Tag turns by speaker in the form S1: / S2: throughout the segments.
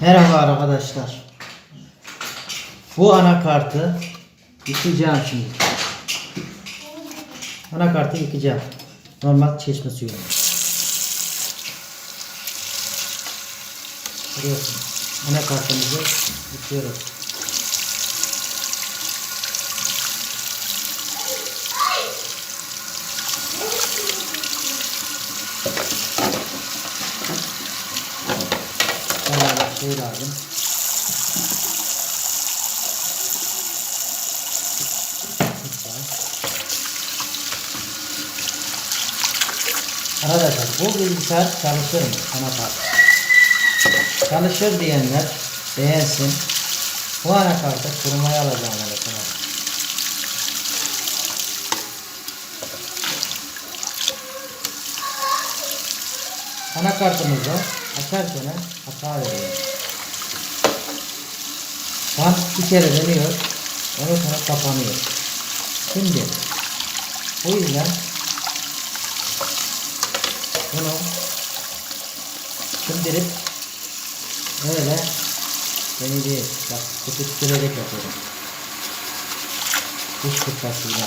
S1: Merhaba arkadaşlar. Bu anakartı yıkayacağım şimdi. Anakartı yıkayacağım. Normal çeşme suyuyla. Görüyorsun. Anakartımızı yıkıyoruz. Bana şey lazım. Arkadaşlar bu bilgisayar çalışır mı? Anakart. Çalışır diyenler beğensin. Bu anakartı kurumaya alacağım mesela. Anakartımızı açarken hata veriyor. Bant bir kere dönüyor. Ondan sonra kapanıyor. Şimdi o yüzden bunu şimdilik böyle değil. Bak tutuşturarak yapıyorum. Diş fırçasıyla.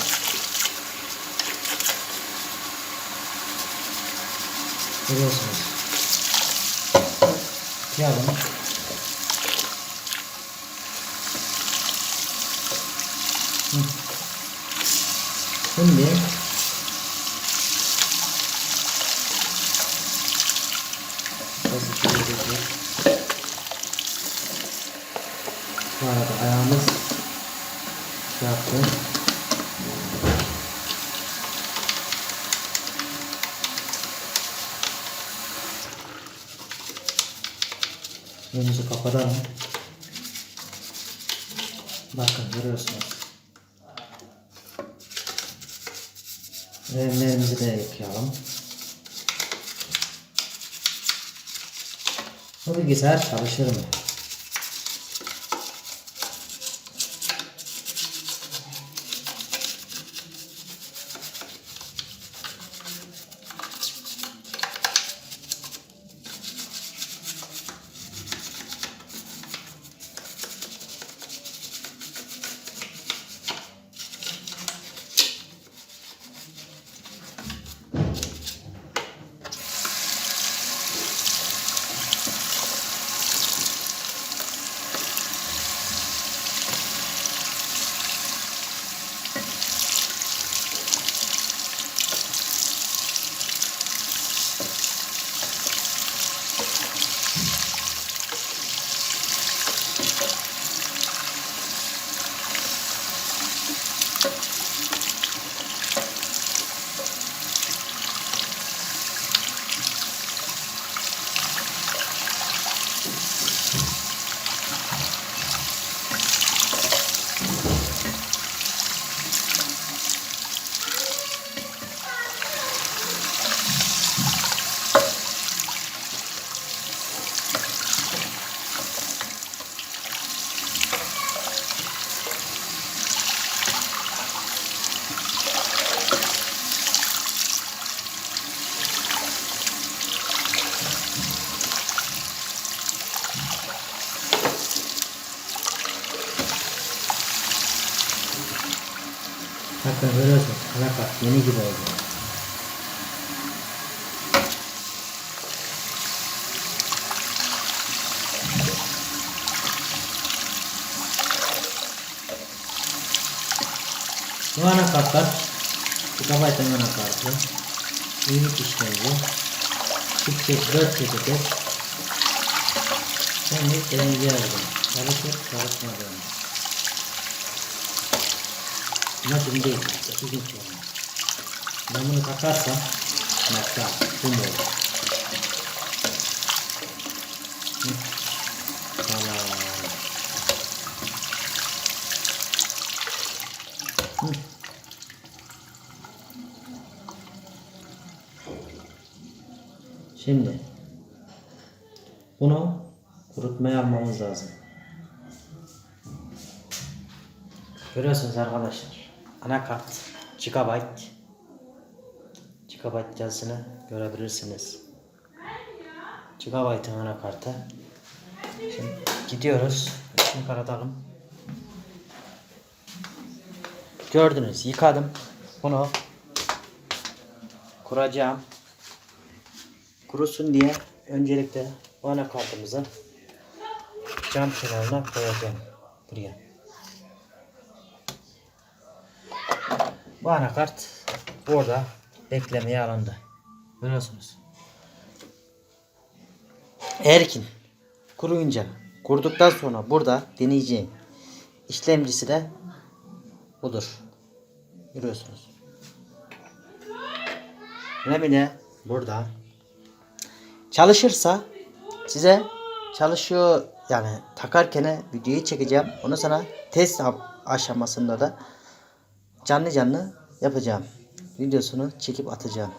S1: Görüyorsunuz. Yalın. Hı. Şimdi Biraz içeri geçiyor. Bu arada ayağımız şey yaptı. Önümüzü kapatalım. Bakın görüyorsunuz. Remlerimizi de yıkayalım. Bu bilgisayar çalışır mı? Bakın görüyorsunuz anakart yeni gibi oldu. Bu anakartlar gigabaytın anakartı. Büyük işlemci. Çift dört çekirdek. Şimdi deneyeceğiz bunu. Çalışıp çalışmadığını. Ama şimdi değil. İki gün sonra. Ben bunu takarsam nokta. Bu mu olur? Şimdi bunu kurutmaya almamız lazım. Görüyorsunuz arkadaşlar. Anakart gigabyte gigabyte yazısını görebilirsiniz. Gigabyte'ın anakartı. Şimdi gidiyoruz. Şimdi karatalım. Gördünüz yıkadım. Bunu kuracağım. Kurusun diye öncelikle bu anakartımızı cam kenarına koyacağım. Buraya. Bu anakart burada beklemeye alındı. Görüyorsunuz. Erkin kuruyunca kurduktan sonra burada deneyeceğim işlemcisi de budur. Görüyorsunuz. Ne bile burada çalışırsa size çalışıyor yani takarken videoyu çekeceğim. Onu sana test aşamasında da canlı canlı yapacağım. Videosunu çekip atacağım.